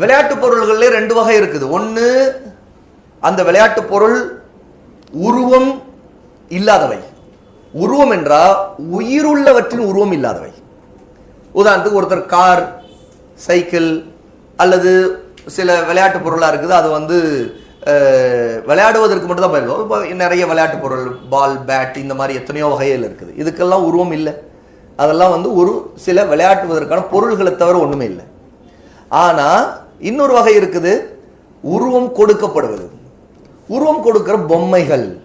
விளையாட்டு பொருள்கள்ல ரெண்டு வகை இருக்குது. ஒன்று அந்த விளையாட்டு பொருள் உருவம் இல்லாதவை. உருவம் என்றால் உயிருள்ளவற்றின் உருவம் இல்லாதவை. உதாரணத்துக்கு ஒருத்தர் கார் சைக்கிள் அல்லது சில விளையாட்டு பொருளாக இருக்குது. அது வந்து விளையாடுவதற்கு மட்டும் தான் பயன்படும் இப்போ நிறைய விளையாட்டு பொருள் பால் பேட் இந்த மாதிரி எத்தனையோ வகைகள் இருக்குது. இதுக்கெல்லாம் உருவம் இல்லை. அதெல்லாம் வந்து ஒரு சில விளையாட்டுவதற்கான பொருள்களை தவிர ஒன்றுமே இல்லை. ஆனால் இன்னொரு வகை இருக்குது உருவம் கொடுக்கப்படுவது. உருவம் கொடுக்கிற பொம்மைகள்.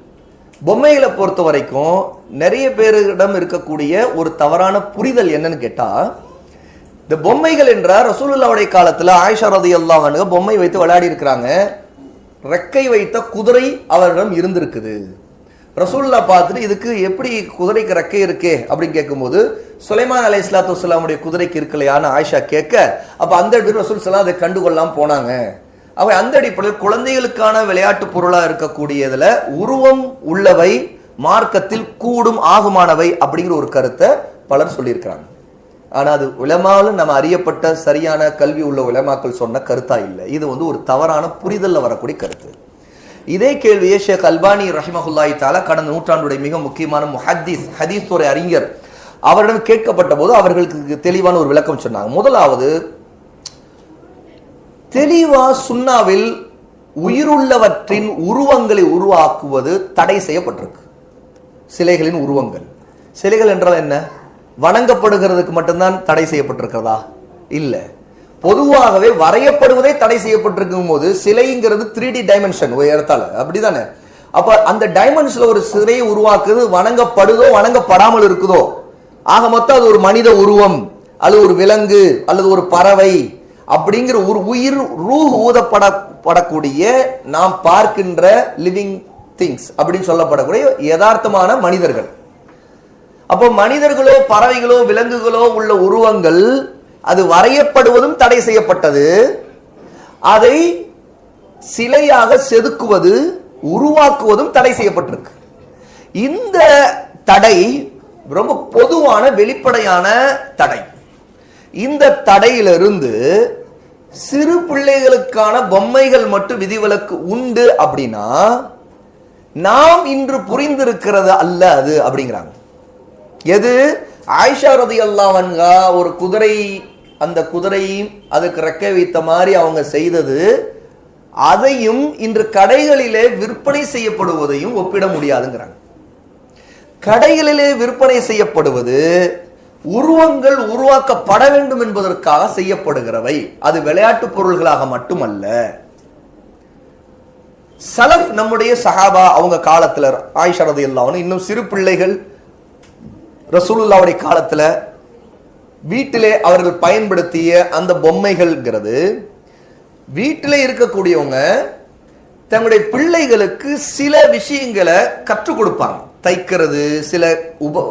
பொம்மைகளை பொறுத்த வரைக்கும் நிறைய பேரிடம் இருக்கக்கூடிய ஒரு தவறான புரிதல் என்னன்னு கேட்டா இந்த பொம்மைகள் என்ற ரசூலுல்லாவுடைய காலத்தில் ஆயிஷா ரதி அல்லாஹ் பொம்மை வைத்து விளையாடி இருக்கிறாங்க. ரெக்கை வைத்த குதிரை அவரிடம் இருந்திருக்குது. ரசூல்லா பார்த்துட்டு இதுக்கு எப்படி குதிரைக்கு ரெக்கை இருக்கே? அப்படின்னு கேட்கும்போது சுலைமான் அலை இஸ்லாத்து வஸ்லாமுடைய குதிரைக்கு இருக்கலையான்னு ஆயிஷா கேட்க அப்ப அந்த இடத்துல ரசூல் சலாம் அதை கண்டுகொள்ளாம போனாங்க. அவை அந்த அடிப்படையில் குழந்தைகளுக்கான விளையாட்டு பொருளா இருக்கக்கூடியதுல உருவம் உள்ளவை மார்க்கத்தில் கூடும் ஆகுமானவை அப்படிங்கிற ஒரு கருத்தை பலர் சொல்லியிருக்கிறாங்க. ஆனா அது உலமாலும் நம்ம அறியப்பட்ட சரியான கல்வி உள்ள உலமாக்கள் சொன்ன கருத்தா இல்லை. இது வந்து ஒரு தவறான புரிதல்ல வரக்கூடிய கருத்து. இதே கேள்வியை ஷேக் அல்பானி ரஹிமஹுல்லாய் தாலா கடந்த நூற்றாண்டுடைய மிக முக்கியமான முஹத்தீஸ் ஹதீஸ் துறை அறிஞர் அவரிடம் கேட்கப்பட்ட போது அவர்களுக்கு தெளிவான ஒரு விளக்கம் சொன்னாங்க. முதலாவது தெளிவா சுண்ணாவில் உயிருள்ளவற்றின் உருவங்களை உருவாக்குவது தடை செய்யப்பட்டிருக்கு. சிலைகளின் உருவங்கள். சிலைகள் என்றால் என்ன? வணங்கப்படுகிறதுக்கு மட்டும்தான் தடை செய்யப்பட்டிருக்கிறதா? இல்ல. பொதுவாகவே வரையப்படுவதே தடை செய்யப்பட்டிருக்கும் போது சிலைங்கிறது த்ரீ டி டைமென்ஷன் உயரத்தால அப்படிதானே? அப்ப அந்த டைமென்ஷன்ல ஒரு சிலையை உருவாக்குது வணங்கப்படுதோ வணங்கப்படாமல் இருக்குதோ? ஆக மொத்தம் அது ஒரு மனித உருவம் அல்லது ஒரு விலங்கு அல்லது ஒரு பறவை அப்படிங்கிற ஒரு உயிர் ரூ ஊதப்படப்படக்கூடிய நாம் பார்க்கின்ற லிவிங் திங்ஸ் அப்படின்னு சொல்லப்படக்கூடிய யதார்த்தமான மனிதர்கள். அப்போ மனிதர்களோ பறவைகளோ விலங்குகளோ உள்ள உருவங்கள் அது வரையப்படுவதும் தடை செய்யப்பட்டது. அதை சிலையாக செதுக்குவது உருவாக்குவதும் தடை செய்யப்பட்டிருக்கு. இந்த தடை ரொம்ப பொதுவான வெளிப்படையான தடை. இந்த தடையிலிருந்து சிறு பிள்ளைகளுக்கான பொம்மைகள் மட்டும் விதிவிலக்கு உண்டு அப்படின்னா நாம் இன்று புரிந்திருக்கிறது அல்ல அது அப்படிங்கிறாங்க. எது? ஆயிஷா ரதி அல்லாவன்கா ஒரு குதிரை அந்த குதிரையும் அதுக்கு ரெக்கை வைத்த மாதிரி அவங்க செய்தது அதையும் இன்று கடைகளிலே விற்பனை செய்யப்படுவதையும் ஒப்பிட முடியாதுங்கிறாங்க. கடைகளிலே விற்பனை செய்யப்படுவது உருவங்கள் உருவாக்கப்பட வேண்டும் என்பதற்காக செய்யப்படுகிறவை. அது விளையாட்டு பொருள்களாக மட்டுமல்ல. சலஃப் நம்முடைய சஹாபா அவங்க காலத்துல ஆயிஷரது இல்லாமல் இன்னும் சிறு பிள்ளைகள் ரசூலுல்லாவுடைய காலத்துல வீட்டிலே அவர்கள் பயன்படுத்திய அந்த பொம்மைகள்ங்கிறது வீட்டிலே இருக்கக்கூடியவங்க தங்களுடைய பிள்ளைகளுக்கு சில விஷயங்களை கற்றுக் கொடுப்பாங்க. தைக்கிறது சில உப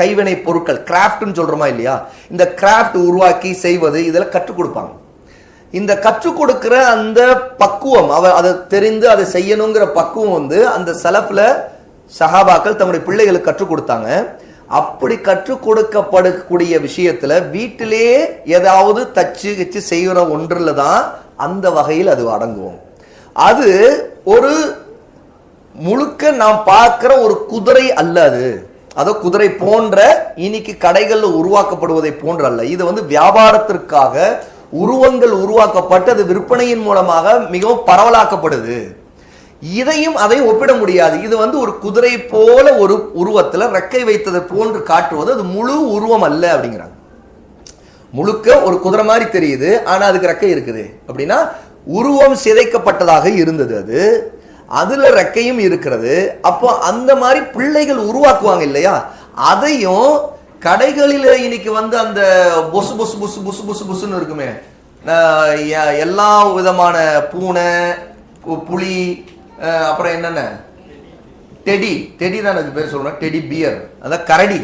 கைவினை பொருட்கள் கிராஃப்ட்னு சொல்கிறோமா இல்லையா? இந்த கிராஃப்ட் உருவாக்கி செய்வது இதெல்லாம் கற்றுக் கொடுப்பாங்க. இந்த கற்றுக் கொடுக்குற அந்த பக்குவம் அவ அதை தெரிந்து அதை செய்யணுங்கிற பக்குவம் வந்து அந்த செலப்பில் சஹாபாக்கள் தன்னுடைய பிள்ளைகளுக்கு கற்றுக் கொடுத்தாங்க. அப்படி கற்றுக் கொடுக்கப்படக்கூடிய விஷயத்துல வீட்டிலேயே ஏதாவது தச்சு கிச்சு செய்கிற ஒன்றில் தான் அந்த வகையில் அது அடங்குவோம். அது ஒரு முழுக்க நாம் பார்க்கிற ஒரு குதிரை அல்ல அது. அதோ குதிரை போன்ற இன்னைக்கு கடைகள்ல உருவாக்கப்படுவதை போன்ற அல்ல. இது வந்து வியாபாரத்திற்காக உருவங்கள் உருவாக்கப்பட்டு அது விற்பனையின் மூலமாக மிகவும் பரவலாக்கப்படுது. இதையும் அதையும் ஒப்பிட முடியாது. இது வந்து ஒரு குதிரை போல ஒரு உருவத்துல ரெக்கை வைத்ததை போன்று காட்டுவது. அது முழு உருவம் அல்ல அப்படிங்கிறாங்க. முழுக்க ஒரு குதிரை மாதிரி தெரியுது. ஆனா அதுக்கு ரெக்கை இருக்குது. அப்படின்னா உருவம் சிதைக்கப்பட்டதாக இருந்தது அது. அதுல ரெக்கையும் இருக்கிறது. அப்போ அந்த மாதிரி பிள்ளைகள் உருவாக்குவாங்க இல்லையா? அதையும் கடைகளில் இன்னைக்கு வந்து அந்த பொசு பொசு பொசு பொசு பொசு பொசுன்னு இருக்குமே. எல்லா விதமான பூனை புளி அப்புறம் என்னென்ன? டெடி. டெடி தான் எனக்கு பேர் சொல்லணும் டெடி பியர். அதான் கரடி.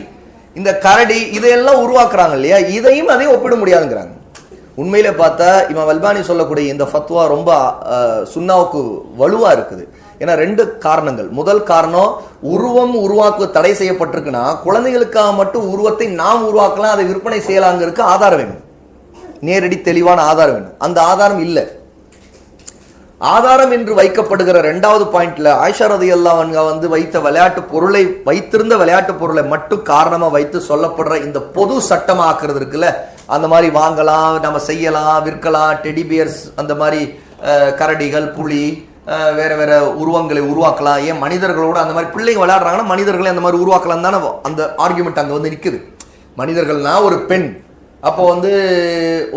இந்த கரடி இதையெல்லாம் உருவாக்குறாங்க இல்லையா? இதையும் அதையும் ஒப்பிட முடியாதுங்கிறாங்க. உண்மையில பார்த்தா இவன் வல்பானி சொல்லக்கூடிய இந்த ஃபத்வா ரொம்ப சுண்ணாவுக்கு வலுவா இருக்குது. ஏன்னா ரெண்டு காரணங்கள். முதல் காரணம் உருவம் உருவாக்கு தடை செய்யப்பட்டிருக்குன்னா குழந்தைகளுக்காக மட்டும் உருவத்தை நாம் உருவாக்கலாம் அதை விற்பனை செய்யலாங்கிறதுக்கு ஆதாரம் வேணும். நேரடி தெளிவான ஆதாரம் வேணும். அந்த ஆதாரம் இல்லை. ஆதாரம் என்று வைக்கப்படுகிற ரெண்டாவது பாயிண்ட்ல ஆயிஷா ரதி அங்க வந்து வைத்த விளையாட்டு பொருளை வைத்திருந்த விளையாட்டு பொருளை மட்டும் காரணமா வைத்து சொல்லப்படுற இந்த பொது சட்டமாக்குறது இருக்குல்ல? அந்த மாதிரி வாங்கலாம் நம்ம செய்யலாம் விற்கலாம் டெடி பியர்ஸ் அந்த மாதிரி கரடிகள் புலி வேறு வேறு உருவங்களை உருவாக்கலாம். ஏன் மனிதர்களோட அந்த மாதிரி பிள்ளைங்க விளையாடுறாங்கன்னா மனிதர்களை அந்த மாதிரி உருவாக்கலாம் தானே அந்த ஆர்குமெண்ட் அங்கே வந்து நிற்குது மனிதர்கள்னா ஒரு பெண். அப்போ வந்து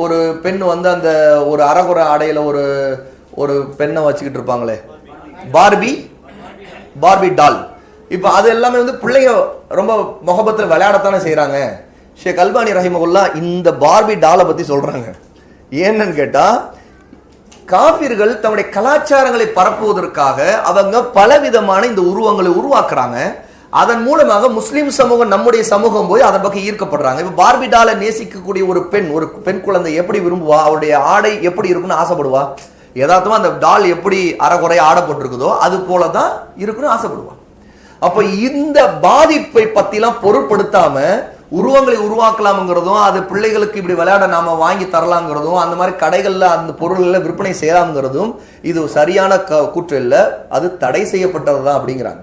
ஒரு பெண் வந்து அந்த ஒரு அறகுற ஆடையில் ஒரு ஒரு பெண்ணை வச்சுக்கிட்டு இருப்பாங்களே. Barbie Barbie doll. இப்போ அது எல்லாமே வந்து பிள்ளைங்க ரொம்ப முகபத்தில் விளையாடத்தானே செய்கிறாங்க ஷேக் அல்பானி ரஹிமகுல்லா இந்த பார்பி டாலை பற்றி சொல்கிறாங்க ஏன்னு கேட்டால் காபிர்கள் தன்னுடைய கலாச்சாரங்களை பரப்புவதற்காக அவங்க பலவிதமான இந்த உருவங்களை உருவாக்குறாங்க. அதன் மூலமாக முஸ்லீம் சமூகம் நம்முடைய சமூகம் போய் அதன் பக்கம் ஈர்க்கப்படுறாங்க. இப்போ பார்பிடால நேசிக்கக்கூடிய ஒரு பெண் ஒரு பெண் குழந்தை எப்படி விரும்புவா? அவருடைய ஆடை எப்படி இருக்குன்னு ஆசைப்படுவா? யதார்த்தமா அந்த டால் எப்படி அறகுறை ஆடப்பட்டிருக்குதோ அது போல தான் இருக்குன்னு ஆசைப்படுவா. அப்ப இந்த பாதிப்பை பத்திலாம் பொருட்படுத்தாம உருவங்களை உருவாக்கலாம்ங்கிறதும் அது பிள்ளைகளுக்கு இப்படி விளையாட நாம வாங்கி தரலாங்கிறதும் அந்த மாதிரி கடைகள்ல அந்த பொருள்களை விற்பனை செய்யலாம்ங்கிறதும் இது சரியான க- கூற்று இல்லை. அது தடை செய்யப்பட்டது தான் அப்படிங்கிறாங்க.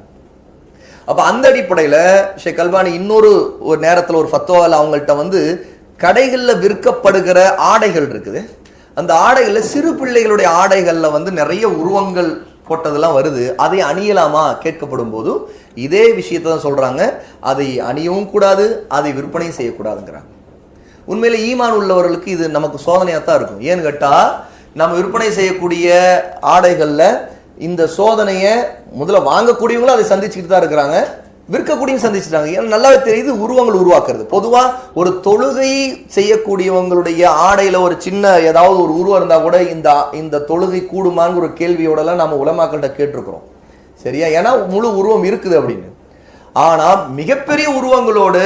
அப்ப அந்த அடிப்படையில ஷேக் கல்வானி இன்னொரு ஒரு நேரத்துல ஒரு ஃபத்தோவில் அவங்கள்ட்ட வந்து கடைகள்ல விற்கப்படுகிற ஆடைகள் இருக்குது. அந்த ஆடைகளில் சிறு பிள்ளைகளுடைய ஆடைகள்ல வந்து நிறைய உருவங்கள் போட்டதெல்லாம் வருது. அதை அணியலாமா? கேட்கப்படும் போது இதே விஷயத்தை தான் சொல்கிறாங்க அதை அணியவும் கூடாது அதை விற்பனையும் செய்யக்கூடாதுங்கிறாங்க. உண்மையில் ஈமான் உள்ளவர்களுக்கு இது நமக்கு சோதனையாக தான் இருக்கும். ஏன்னு கேட்டால் நம்ம விற்பனை செய்யக்கூடிய ஆடைகளில் இந்த சோதனையை முதல்ல வாங்கக்கூடியவங்களும் அதை சந்திச்சுக்கிட்டு தான் இருக்கிறாங்க. விற்கக்கூடியும் சந்திச்சிட்டாங்க. ஏன்னா நல்லாவே தெரியுது உருவங்கள் உருவாக்குறது. பொதுவாக ஒரு தொழுகை செய்யக்கூடியவங்களுடைய ஆடையில் ஒரு சின்ன ஏதாவது ஒரு உருவம் இருந்தால் கூட இந்த இந்த தொழுகை கூடுமான்னு ஒரு கேள்வியோடலாம் நம்ம உலமாக்கள்கிட்ட கேட்டிருக்கிறோம். சரியா? ஏன்னா முழு உருவம் இருக்குது அப்படின்னு. ஆனால் மிகப்பெரிய உருவங்களோடு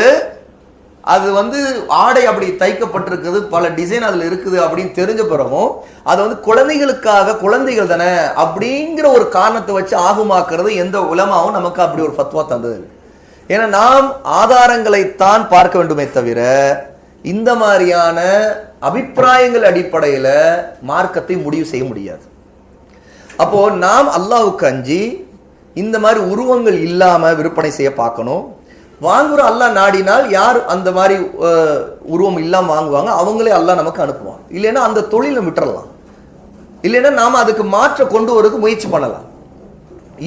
அது வந்து ஆடை அப்படி தைக்கப்பட்டிருக்குது பல டிசைன் அதில் இருக்குது அப்படின்னு தெரிஞ்ச பிறகும் அது வந்து குழந்தைகளுக்காக குழந்தைகள் தானே அப்படிங்கிற ஒரு காரணத்தை வச்சு ஆகுமாக்குறது எந்த உலமாவும் நமக்கு அப்படி ஒரு ஃபத்வா தந்தது ஏன்னா நாம் ஆதாரங்களைத்தான் பார்க்க வேண்டுமே தவிர இந்த மாதிரியான அபிப்பிராயங்கள் அடிப்படையில் மார்க்கத்தை முடிவு செய்ய முடியாது. அப்போ நாம் அல்லாவுக்கு அஞ்சி இந்த மாதிரி உருவங்கள் இல்லாமல் விற்பனை செய்ய பார்க்கணும். வாங்குற அல்லாஹ் நாடினால் யார் அந்த மாதிரி உருவம் இல்லாம வாங்குவாங்க அவங்களே அல்லாஹ் நமக்கு அனுப்புவாங்க. இல்லைன்னா அந்த தொழிலை விட்டுறலாம். இல்லைன்னா நாம அதுக்கு மாற்ற கொண்டு வரதுக்கு முயற்சி பண்ணலாம்.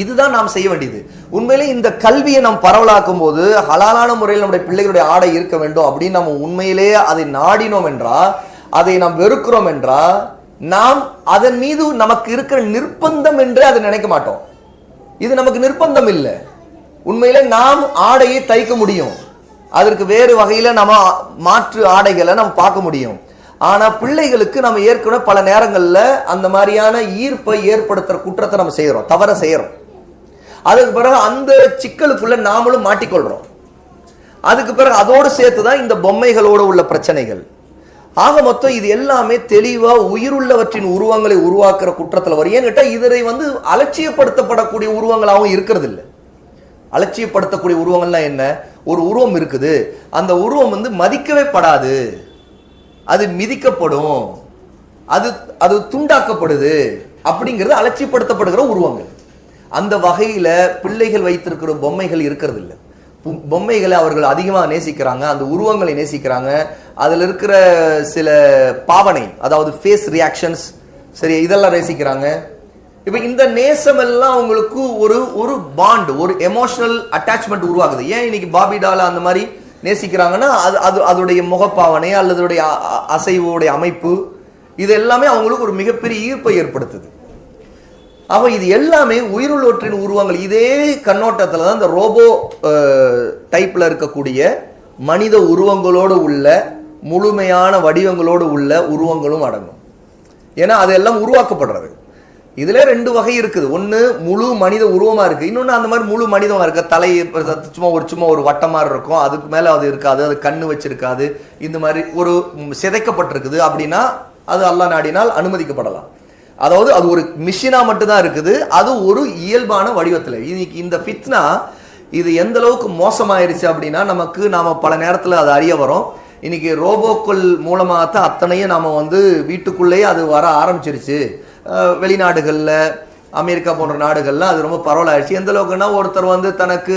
இதுதான் நாம் செய்ய வேண்டியது. உண்மையிலே இந்த கல்வியை நாம் பரவலாக்கும் போது ஹலாலான முறையில் நம்முடைய பிள்ளைகளுடைய ஆடை இருக்க வேண்டும் அப்படின்னு நம்ம உண்மையிலேயே அதை நாடினோம் என்றால் அதை நாம் வெறுக்கிறோம் என்றால் நாம் அதன் மீது நமக்கு இருக்கிற நிர்பந்தம் என்று அதை நினைக்க மாட்டோம். இது நமக்கு நிர்பந்தம் இல்லை. உண்மையில் நாம் ஆடையை தைக்க முடியும். அதற்கு வேறு வகையில் நம்ம மாற்று ஆடைகளை நம்ம பார்க்க முடியும். ஆனால் பிள்ளைகளுக்கு நம்ம ஏற்கனவே பல நேரங்களில் அந்த மாதிரியான ஈர்ப்பை ஏற்படுத்துகிற குற்றத்தை நம்ம செய்கிறோம் தவற செய்கிறோம் அதுக்கு பிறகு அந்த சிக்கலுக்குள்ளே நாமளும் மாட்டிக்கொள்கிறோம் அதுக்கு பிறகு அதோடு சேர்த்து தான் இந்த பொம்மைகளோடு உள்ள பிரச்சனைகள். ஆக மொத்தம் இது எல்லாமே தெளிவாக உயிருள்ளவற்றின் உருவங்களை உருவாக்குற குற்றத்தில் வரும். ஏன்னு கேட்டால் இதை வந்து அலட்சியப்படுத்தப்படக்கூடிய உருவங்களாகவும் இருக்கிறது இல்லை அலட்சியப்படுத்தக்கூடிய உருவங்கள்லாம் என்ன? ஒரு உருவம் இருக்குது. அந்த உருவம் வந்து மதிக்கவே படாது. அது மிதிக்கப்படும். அது அது துண்டாக்கப்படுது அப்படிங்கிறது அலட்சியப்படுத்தப்படுகிற உருவங்கள். அந்த வகையில் பிள்ளைகள் வைத்திருக்கிற பொம்மைகள் இருக்கிறது இல்லை பொ- பொம்மைகளை அவர்கள் அதிகமாக நேசிக்கிறாங்க. அந்த உருவங்களை நேசிக்கிறாங்க. அதில் இருக்கிற சில பாவனை அதாவது ஃபேஸ் ரியாக்ஷன்ஸ் சரி இதெல்லாம் நேசிக்கிறாங்க. இப்போ இந்த நேசம் எல்லாம் அவங்களுக்கு ஒரு ஒரு பாண்ட் ஒரு எமோஷனல் அட்டாச்மெண்ட் உருவாகுது. ஏன் இன்னைக்கு பாபி டாலா அந்த மாதிரி நேசிக்கிறாங்கன்னா அது அது அதோடைய முகப்பாவனை அல்லது அ- அசைவோடைய அமைப்பு இது எல்லாமே அவங்களுக்கு ஒரு மிகப்பெரிய ஈர்ப்பை ஏற்படுத்துது. ஆக இது எல்லாமே உயிருள்ளவற்றின் உருவங்கள். இதே கண்ணோட்டத்தில் தான் இந்த ரோபோ டைப்பில் இருக்கக்கூடிய மனித உருவங்களோடு உள்ள முழுமையான வடிவங்களோடு உள்ள உருவங்களும் அடங்கும். ஏன்னா அதெல்லாம் உருவாக்கப்படுறது. இதுல ரெண்டு வகை இருக்குது. ஒன்று முழு மனித உருவமா இருக்கு. இன்னொன்னு அந்த மாதிரி முழு மனிதமா இருக்க. தலை சும்மா ஒரு சும்மா ஒரு வட்டம் மாதிரி இருக்கும். அதுக்கு மேல அது இருக்காது. அது கண்ணு வச்சிருக்காது. இந்த மாதிரி ஒரு சிதைக்கப்பட்டிருக்குது அப்படின்னா அது அல்லாஹ் நாடினால் அனுமதிக்கப்படலாம். அதாவது அது ஒரு மிஷினா மட்டும்தான் இருக்குது. அது ஒரு இயல்பான வடிவத்துல. இன்னைக்கு இந்த ஃபித்னா இது எந்த அளவுக்கு மோசமாயிருச்சு அப்படின்னா நமக்கு நாம பல நேரத்துல அது அறிய வரோம். இன்னைக்கு ரோபோக்கள் மூலமாக தான் அத்தனையும் நாம வந்து வீட்டுக்குள்ளேயே அது வர ஆரம்பிச்சிருச்சு. வெளிநாடுகளில் அமெரிக்கா போன்ற நாடுகள்லாம் அது ரொம்ப பரவலாயிடுச்சு. எந்த அளவுக்குன்னா ஒருத்தர் வந்து தனக்கு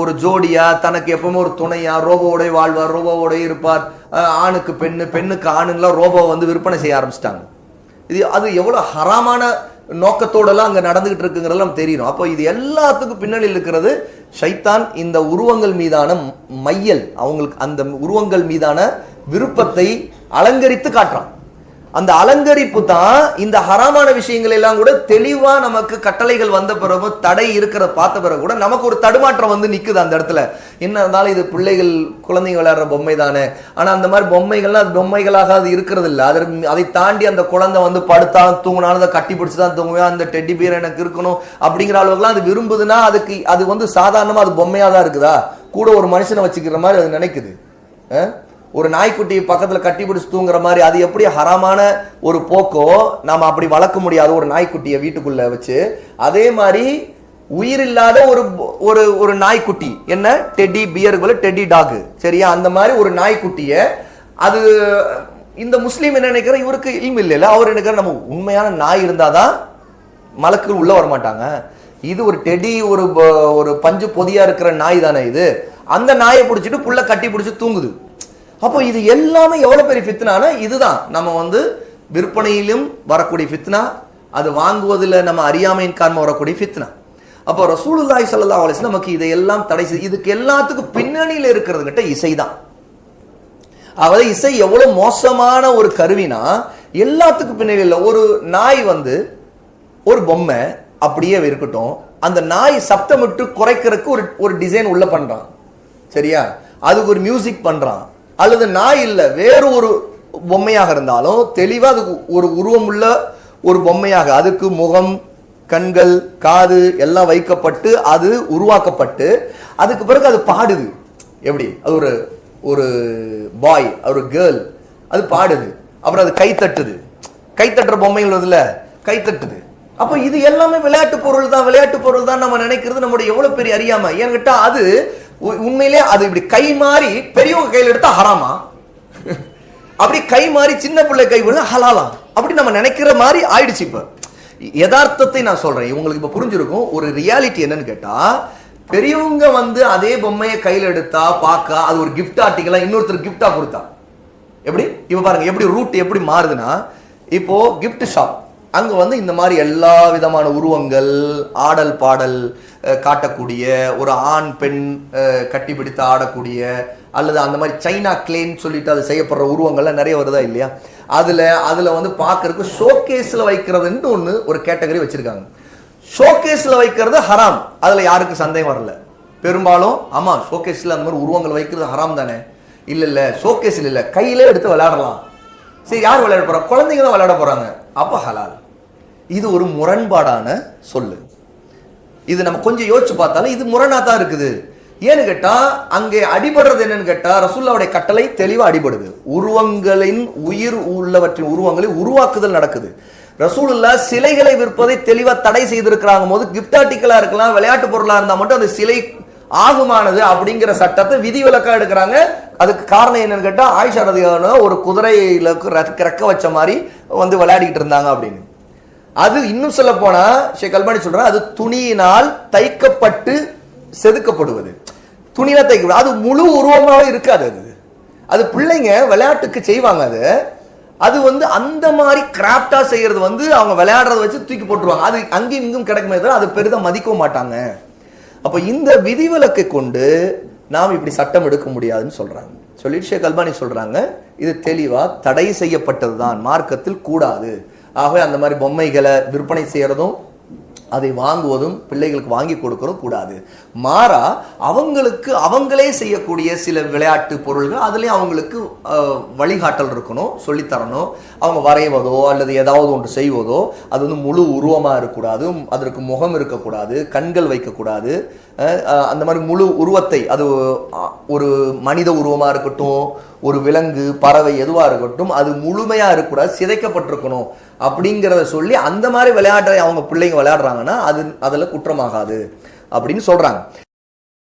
ஒரு ஜோடியா தனக்கு எப்பவுமே ஒரு துணையா ரோபோவோடய வாழ்வார் ரோபோவோடய இருப்பார். ஆணுக்கு பெண்ணு பெண்ணுக்கு ஆணுங்களாம் ரோபோ வந்து விற்பனை செய்ய ஆரம்பிச்சிட்டாங்க. இது அது எவ்வளோ ஹராமான நோக்கத்தோடலாம் அங்கே நடந்துகிட்டு இருக்குங்கிறது நம்ம தெரியணும். அப்போ இது எல்லாத்துக்கும் பின்னணியில் இருக்கிறது ஷைத்தான் இந்த உருவங்கள் மீதான மையல். அவங்களுக்கு அந்த உருவங்கள் மீதான விருப்பத்தை அலங்கரித்து காட்டுறான். அந்த அலங்கரிப்பு தான் இந்த ஹராமான விஷயங்கள் எல்லாம் கூட தெளிவா நமக்கு கட்டளைகள் வந்த பிறகு தடை இருக்கிற பார்த்த பிறகு கூட நமக்கு ஒரு தடுமாற்றம் வந்து நிக்குது அந்த இடத்துல. என்ன இருந்தாலும் இது பிள்ளைகள் குழந்தைங்க விளையாடுற பொம்மை தானே. ஆனா அந்த மாதிரி பொம்மைகள்லாம் அது பொம்மைகளாக அது இருக்கிறது இல்லை அதற்கு அதை தாண்டி அந்த குழந்தை வந்து படுத்தாலும் தூங்கினாலும் அதை கட்டி பிடிச்சி தான் தூங்குவேன். அந்த டெட்டி பீர் எனக்கு இருக்கணும் அப்படிங்கிற அளவுக்குலாம் அது விரும்புதுன்னா அதுக்கு அது வந்து சாதாரணமா அது பொம்மையா தான் இருக்குதா? கூட ஒரு மனுஷனை வச்சுக்கிற மாதிரி அது நினைக்குது. அஹ்? ஒரு நாய்க்குட்டி பக்கத்தில் கட்டி பிடிச்சி தூங்குற மாதிரி அது எப்படி ஹராமான ஒரு போக்கோ நாம் அப்படி வளர்க்க முடியாது ஒரு நாய்க்குட்டியை வீட்டுக்குள்ளே வச்சு அதே மாதிரி உயிர் இல்லாத ஒரு ஒரு ஒரு நாய்க்குட்டி என்ன? டெட்டி பியருக்குள்ள டெட்டி டாகு சரியா? அந்த மாதிரி ஒரு நாய்க்குட்டியை அது இந்த முஸ்லீம் என்ன நினைக்கிற இவருக்கு இல்மு இல்லைல்ல அவர் நினைக்கிற நம்ம உண்மையான நாய் இருந்தாதான் மலக்கு உள்ள வர மாட்டாங்க இது ஒரு டெடி ஒரு ஒரு பஞ்சு பொதியா இருக்கிற நாய் தானே இது. அந்த நாயை பிடிச்சிட்டு புள்ள கட்டி பிடிச்சி தூங்குது. அப்போ இது எல்லாமே எவ்வளவு பெரிய ஃபித்னானா இதுதான். நம்ம வந்து விற்பனையிலும் வரக்கூடிய ஃபித்னா அது வாங்குவதில் நம்ம அறியாமையின் காரணமா வரக்கூடிய ஃபித்னா. அப்போ ரசூலுல்லாய் சல்லா அலைஹி நமக்கு இதையெல்லாம் தடை செய்து இதுக்கு எல்லாத்துக்கும் பின்னணியில் இருக்கிறது கிட்டே இசை தான் அதாவது இசை எவ்வளவு மோசமான ஒரு கருவினா எல்லாத்துக்கும் பின்னணியில் ஒரு நாய் வந்து ஒரு பொம்மை அப்படியே இருக்கட்டும் அந்த நாய் சப்தமிட்டு குறைக்கிறதுக்கு ஒரு ஒரு டிசைன் உள்ள பண்றான். சரியா? அதுக்கு ஒரு மியூசிக் பண்றான். அல்லது நாய் இல்லை வேறு ஒரு பொம்மையாக இருந்தாலும் தெளிவாக அதுக்கு ஒரு உருவம் உள்ள ஒரு பொம்மையாக அதுக்கு முகம் கண்கள் காது எல்லாம் வைக்கப்பட்டு அது உருவாக்கப்பட்டு அதுக்கு பிறகு அது பாடுது. எப்படி? அது ஒரு ஒரு பாய் ஒரு கேர்ள் அது பாடுது. அப்புறம் அது கைத்தட்டுது. கைத்தட்டுற பொம்மைகள் வருதுல்ல கைத்தட்டுது. அப்போ இது எல்லாமே விளையாட்டு பொருள் தான் விளையாட்டு பொருள் தான் நம்ம நினைக்கிறது நம்முடைய எவ்வளோ பெரிய அறியாமல் என்கிட்ட அது உண்மையிலே அது இப்படி கை மாறி பெரியவங்க கையில் எடுத்தா ஹராமா? அப்படி கை மாறி சின்ன பிள்ளை கை விழுந்து ஹலாலா? அப்படி நம்ம நினைக்கிற மாதிரி ஆயிடுச்சு இப்ப. யதார்த்தத்தை நான் சொல்றேன். இவங்களுக்கு இப்ப புரிஞ்சிருக்கும். ஒரு ரியாலிட்டி என்னன்னு கேட்டா பெரியவங்க வந்து அதே பொம்மையை கையில் எடுத்தா பார்க்க அது ஒரு கிஃப்ட் ஆர்டிக்கலா இன்னொருத்தர் கிஃப்டா கொடுத்தா. எப்படி? இப்ப பாருங்க எப்படி ரூட் எப்படி மாறுதுன்னா இப்போ கிஃப்ட் ஷாப் அங்கே வந்து இந்த மாதிரி எல்லா விதமான உருவங்கள் ஆடல் பாடல் காட்டக்கூடிய ஒரு ஆண் பெண் கட்டிப்பிடித்து ஆடக்கூடிய அல்லது அந்த மாதிரி சைனா கிளேன்னு சொல்லிட்டு அது செய்யப்படுற உருவங்கள்லாம் நிறைய வருதா இல்லையா? அதில் அதில் வந்து பார்க்கறதுக்கு ஷோகேஸில் வைக்கிறதுன்னு ஒன்று ஒரு கேட்டகரி வச்சுருக்காங்க. ஷோகேஸில் வைக்கிறது ஹராம். அதில் யாருக்கும் சந்தேகம் வரல. பெரும்பாலும் ஆமாம் ஷோகேஸில் அந்த மாதிரி உருவங்கள் வைக்கிறது ஹராம் தானே? இல்லை இல்லை ஷோகேஸில் இல்லை. கையிலே எடுத்து விளையாடலாம். சரி யார் விளையாட போகிறா குழந்தைங்க தான் விளையாட போகிறாங்க அப்போ ஹலால். இது ஒரு முரண்பாடான சொல்லு. இது நம்ம கொஞ்சம் யோசிச்சு பார்த்தாலும் இது முரணா தான் இருக்குது. ஏன்னு கேட்டா அங்கே அடிபடுறது என்னன்னு கேட்டா ரசூல்லாவுடைய கட்டளை தெளிவா அடிபடுது. உருவங்களின் உயிர் உள்ளவற்றின் உருவங்களை உருவாக்குதல் நடக்குது. ரசூலுல்லா சிலைகளை விற்பதை தெளிவா தடை செய்திருக்கிறாங்க போது கிஃப்ட் ஆர்டிக்கலா இருக்கலாம் விளையாட்டு பொருளா இருந்தா மட்டும் அந்த சிலை ஆகுமானது அப்படிங்கிற சட்டத்தை விதி விலக்காக எடுக்கிறாங்க. அதுக்கு காரணம் என்னன்னு கேட்டா ஆயிஷா ரதியான ஒரு குதிரையில ரெக்க வச்ச மாதிரி வந்து விளையாடிக்கிட்டு இருந்தாங்க அப்படின்னு. அது இன்னும் சொல்ல போனா ஷேக் அல்பானி சொல்றாங்க அது துணியினால் தைக்கப்பட்டு செதுக்கப்படுவது. துணியில தைக்க அது முழு உருவமாக இருக்காது அது. அது பிள்ளைங்க விளையாட்டுக்கு செய்வாங்க அது. அது வந்து அந்த மாதிரி கிராஃப்டா செய்யறது வந்து அவங்க விளையாடுறத வச்சு தூக்கி போட்டுருவாங்க. அது அங்கேயும் இங்கும் கிடைக்குமே தவிர அது பெரிதாக மதிக்கவும் மாட்டாங்க. அப்ப இந்த விதிவிலக்கை கொண்டு நாம் இப்படி சட்டம் எடுக்க முடியாதுன்னு சொல்றாங்க. சொல்லிட்டு ஷேக் அல்பானி சொல்றாங்க இது தெளிவா தடை செய்யப்பட்டதுதான் மார்க்கத்தில் கூடாது. ஆகவே அந்த மாதிரி பொம்மைகளை விற்பனை செய்யறதும் அதை வாங்குவதும் பிள்ளைகளுக்கு வாங்கி கொடுக்கறதும் கூடாது. மாறா அவங்களுக்கு அவங்களே செய்யக்கூடிய சில விளையாட்டு பொருள்கள் அதுலேயும் அவங்களுக்கு வழிகாட்டல் இருக்கணும் சொல்லித்தரணும். அவங்க வரைவதோ அல்லது ஏதாவது ஒன்று செய்வதோ அது வந்து முழு உருவமாக இருக்கக்கூடாது. அதற்கு முகம் இருக்கக்கூடாது கண்கள் வைக்கக்கூடாது. அந்த மாதிரி முழு உருவத்தை அது ஒரு மனித உருவமாக இருக்கட்டும் ஒரு விலங்கு பறவை எதுவாக இருக்கட்டும் அது முழுமையாக இருக்கக்கூடாது சிதைக்கப்பட்டிருக்கணும். அப்படிங்கிறத சொல்லி அந்த மாதிரி விளையாட்டை அவங்க பிள்ளைங்க விளையாடுறாங்க. பண்ணாங்கன்னா அது அதில் குற்றமாகாது. அப்படின்னு சொல்கிறாங்க